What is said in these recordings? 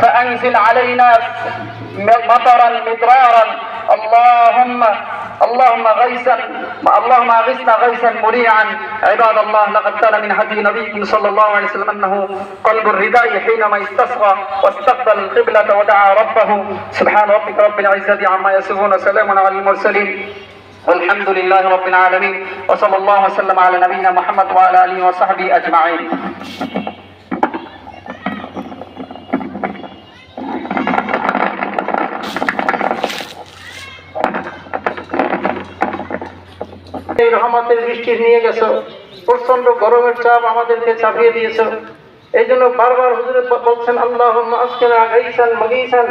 فأنزل علينا مطرا مدرارا. اللهم اللهم غيثا اللهم أغثنا غيثا مريعا عباد الله لقد كان من هدي نبيكم صلى الله عليه وسلم أنه قلب الرداء حينما استصغى واستقبل القبلة ودعا ربه. سبحان ربك رب العزة عما يصفون وسلام على المرسلين. والحمد لله رب العالمين. وصلى الله وسلم على نبينا محمد وعلى آله وصحبه أجمعين. রহমতের বৃষ্টি নিয়ে গেছো। প্রচণ্ড গরমের চাপ আমাদেরকে চাপিয়ে দিয়েছ। এই জন্য বারবার হুজুরে বলছেন আল্লাহ আসকেনা গাইসান মগিসান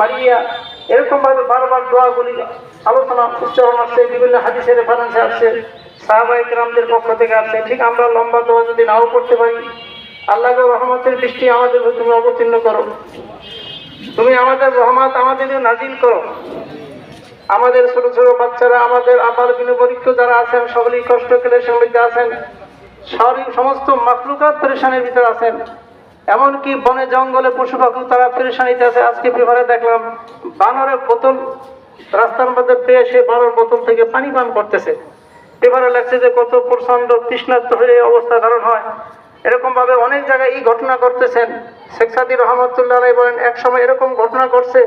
মারিয়া। এরকম ভাবে বারবার দোয়াগুলি আলোচনা উচ্চারণ আসছে, বিভিন্ন হাদিসের রেফারেন্সে আসছে সাহাবাই কেরামদের পক্ষ থেকে আসছে। ঠিক আমরা লম্বা দোয়া যদি নাও করতে পারি আল্লাহকে রহমতের বৃষ্টি আমাদের তুমি অবতীর্ণ করো। তুমি আমাদের রহমত আমাদের নাজিল করো। আমাদের ছোট ছোট বাচ্চারা, আমাদের আবার বিনবরিক্ষ যারা আছেন, সকলেই কষ্ট ক্লেশের মধ্যে আছেন। সবই সমস্ত মাকলুকাত পেরেশানির ভিতরে আছেন। এমনকি বনে জঙ্গলে পশু পাখি তারা পেরেশানিতে আছে। আজকে পেপারে দেখলাম, বানরের বোতল, রাস্তার মধ্যে পেয়ে সে বানর বোতল থেকে পানি পান করতেছে। পেপারে লাগছে যে কত প্রচণ্ড তৃষ্ণার্ত হয়ে অবস্থা ধারণ হয়। এরকম ভাবে অনেক জায়গায় এই ঘটনা করতেছেন শেখ সাদি রহমতুল্লাহ বলেন, এক সময় এরকম ঘটনা ঘটছে,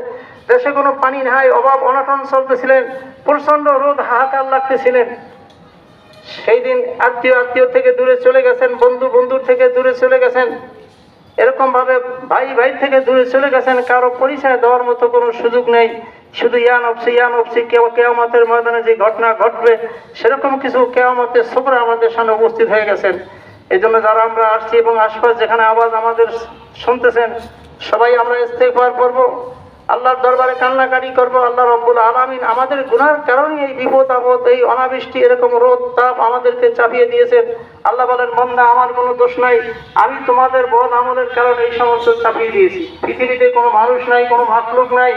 দেশে কোনো পানি নাই, অভাব, অনটন চলতেছিলেন প্রচণ্ড রোদ, হাহাকার লাগতেছিলেন। সেই দিন আত্মীয় আত্মীয় থেকে দূরে চলে গেছেন, বন্ধু বন্ধুর থেকে দূরে চলে গেছেন। এরকম ভাবে ভাই ভাই থেকে দূরে চলে গেছেন, কারও পরিচয় দেওয়ার মতো কোনো সুযোগ নেই। শুধু ইয়ান অফসি ইয়ান অফসি কেয়ামতের ময়দানে যে ঘটনা ঘটবে, সেরকম কিছু কেয়ামতের সবরা আমাদের সামনে উপস্থিত হয়ে গেছেন। এই জন্য যারা আমরা আসছি এবং আশপাশ যেখানে আওয়াজ আমাদের শুনতেছেন, সবাই আমরা ইস্তেগফার করব, আল্লাহর দরবারে কান্নাকাটি করব, আল্লাহ রব্বুল আলামিন আমাদের গুনার কারণে এই বিপদ, আপদ, এই অনাবৃষ্টি, এরকম রোদ, তাপ আমাদেরকে চাপিয়ে দিয়েছেন। আল্লাহ বলেন মন্দা আমার কোনো দোষ নাই, আমি তোমাদের বদ আমলের কারণে এই সমস্ত চাপিয়ে দিয়েছি। পৃথিবীতে কোনো মানুষ নাই, কোনো মাকলুক নাই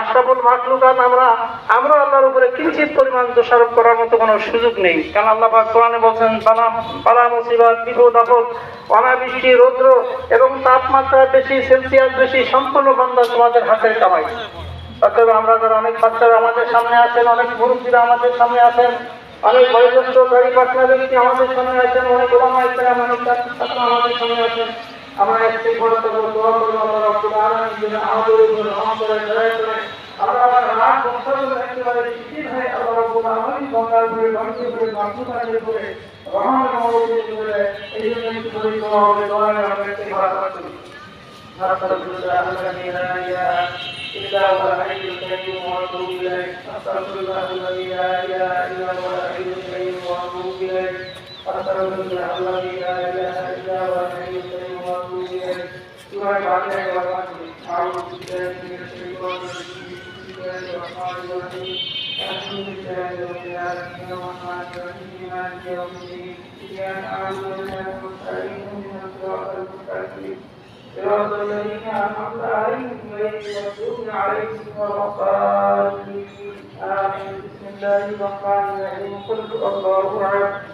আশরাফুল মাকলুকাত আমরা আমরা আল্লাহর উপরে কিঞ্চিত পরিমাণ দোষারোপ করার মতো কোনো সুযোগ নেই। কারণ আল্লাহ পাক কোরআনে বলছেন, বালা বালা মুসিবত, বিপদ, আপদ, অনাবৃষ্টি, রৌদ্র এবং তাপমাত্রা বেশি, সেলসিয়াস বেশি, সম্পূর্ণ বান্দা তোমাদের হাতের কামাই। অতএব আমরা যারা অনেক বাচ্চারা আমাদের সামনে আছেন, অনেক মুরব্বীরা আমাদের সামনে আছেন, অনেক বয়োজ্যেষ্ঠ গাড়ি পাটনা ব্যক্তি আমাদের সামনে আছেন, অনেক ওলামা ইসলাম অনেক আমাদের সামনে আছেন আমরা একটি বড় করবো দোয়া করবো আল্লাহ রব্বুল আলামিন যেন আমাদের উপর রহমত করে দয়া করে আমরা আমার রাত বছর একেবারে শিথিল হয়ে আল্লাহ রব্বুল আলামিন গঙ্গার উপরে গঙ্গের উপরে মাতৃকারের উপরে রহমত মহব্বতের উপরে এই জন্য একটু করে দোয়া হবে দোয়া আমরা একটি ভালো করি أستغفر الله الذي لا إله إلا هو الحي القيوم وأتوب إليه أستغفر الله الذي لا إله إلا هو الحي القيوم وأتوب إليه أستغفر الله الذي لا إله إلا هو الحي القيوم وأتوب إليه سورة الفاتحة والفاتحة أعوذ بالله من الشيطان الرجيم بسم الله الرحمن الرحيم الحمد لله رب العالمين الرحمن الرحيم يوم الدين إياك نعبد وإياك نستعين اهدنا الصراط المستقيم صراط الذين أنعمت عليهم غير المغضوب عليهم ولا الضالين آمين بسم الله الرحمن الرحيم قل الله أحد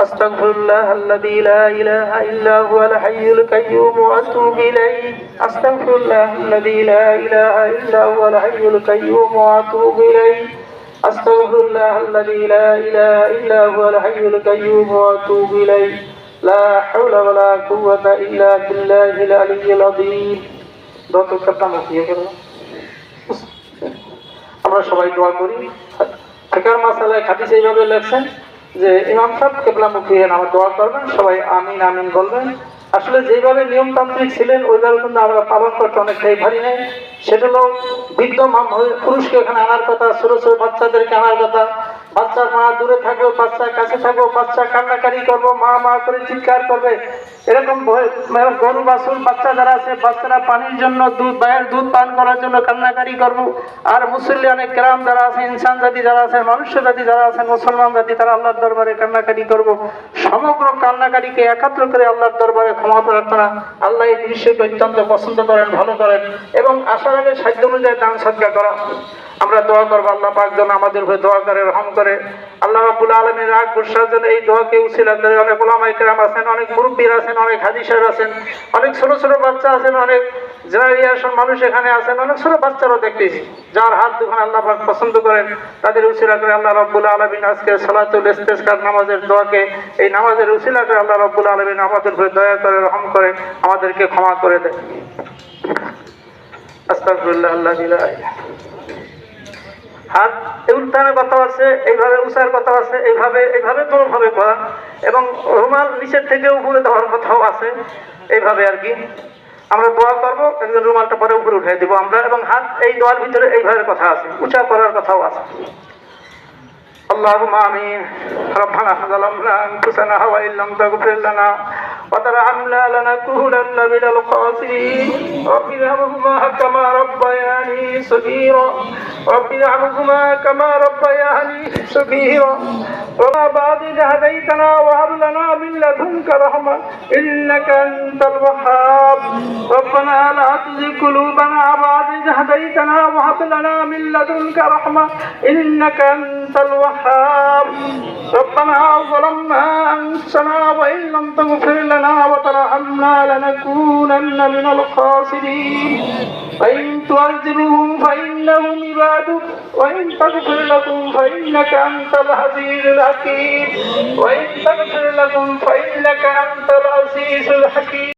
استغفر الله الذي لا اله الا هو الحي القيوم واتوب اليه استغفر الله الذي لا اله الا هو الحي القيوم واتوب اليه استغفر الله الذي لا اله الا هو الحي القيوم واتوب اليه لا حول ولا قوه الا بالله العلي العظيم دوتو کرتا مفيه کرنا আমরা সবাই দোয়া করি ফেকার মাসালায় হাদিস এইভাবে লেখছেন যে ইমাম সাহেব কেবলামুখী হেন, আমার দোয়া করবেন, সবাই আমিন আমিন বলবেন। আসলে যেভাবে নিয়মতান্ত্রিক ছিলেন ওইভাবে কিন্তু আমরা পালন করতে অনেকটাই ভারী নেই। সেটা হল বৃদ্ধ পুরুষকে এখানে আনার কথা, ছোট ছোট বাচ্চাদেরকে আনার কথা। বাচ্চার মা দূরে থাকবে বাচ্চা কাছে থাকব বাচ্চা কান্নাকারি করব, মা মা করে চিৎকার করবে। এরকম গরু বাছুর বাচ্চা যারা আছে, বাচ্চারা পানির জন্য দুধ মায়ের দুধ পান করার জন্য কান্নাকারি করব। আর মুসল্লি অনেক গ্রাম যারা আছে, ইনসান জাতি যারা আছেন মানুষ জাতি যারা আছেন মুসলমান জাতি, তারা আল্লাহর দরবারে কান্নাকারি করব। সমগ্র কান্নাকারিকে একাত্র করে আল্লাহর দরবারে ক্ষমা প্রার্থনা আল্লাহ এই দৃশ্যকে অত্যন্ত পছন্দ করেন, ভালো করেন। এবং আসার আগে সাধ্য অনুযায়ী দান সৎকার করা। আমরা দোয়া করব আল্লাহ পাক যেন আমাদের হয়ে দোয়া করে, রহম করে। আল্লাহ রাবুল আলমীর রাগ বর্ষার জন্য এই দোয়াকে উচিলা করে। অনেক ওলামাই আছেন, অনেক মুরব্বীর আছেন, অনেক সাহেব আছেন, অনেক ছোট ছোট বাচ্চা আছেন, অনেক জেনারেশন মানুষ এখানে আছেন, অনেক ছোট বাচ্চারাও দেখতেছি। যার হাত দুখান আল্লাহ পাক পছন্দ করেন, তাদের উচিলা করে আল্লাহ রব্বুল আলমিন আজকে সালাতুল ইস্তেসকার নামাজের দোয়াকে, এই নামাজের উচিলা করে আল্লাহ রব্বুল আলমিন আমাদের হয়ে দয়া করে, রহম করে, আমাদেরকে ক্ষমা করে দেয় আস্তাগফিরুল্লাহ, আল্লাহ ইলাহা ইল্লা হাত উত্থানের কথা আছে এইভাবে উঁচার কথা আছে এইভাবে এইভাবে ভাবে করা এবং রুমাল নিচের থেকে উপরে দেওয়ার কথাও আছে এইভাবে আর কি আমরা দোয়া করবো একজন রুমালটা পরে উপরে উঠে দিব আমরা এবং হাত এই দোয়ার ভিতরে এইভাবে কথা আছে উঁচা করার কথাও আছে اللهم امين ربنا ظلمنا انفسنا وان لم تغفر لنا وترحمنا لنكونن من الخاسرين. رب ارحمهما كما ربياني صغيرا. رب ارحمهما كما ربياني صغيرا. وما بعد إذ هديتنا وهب لنا من لدنك رحمة إنك أنت الوهاب. ربنا لا تزغ قلوبنا بعد إذ هديتنا وهب لنا من لدنك رحمة إنك أنت الوهاب. ربنا ظلمنا أنفسنا وإن لم تغفر لنا وترحمنا لنكونن من الخاسرين. فإن تعذبهم فإنهم عبادك وإن تغفر لهم فإنك أنت العزيز الحكيم. وإن تغفر لهم فإنك أنت العزيز الحكيم.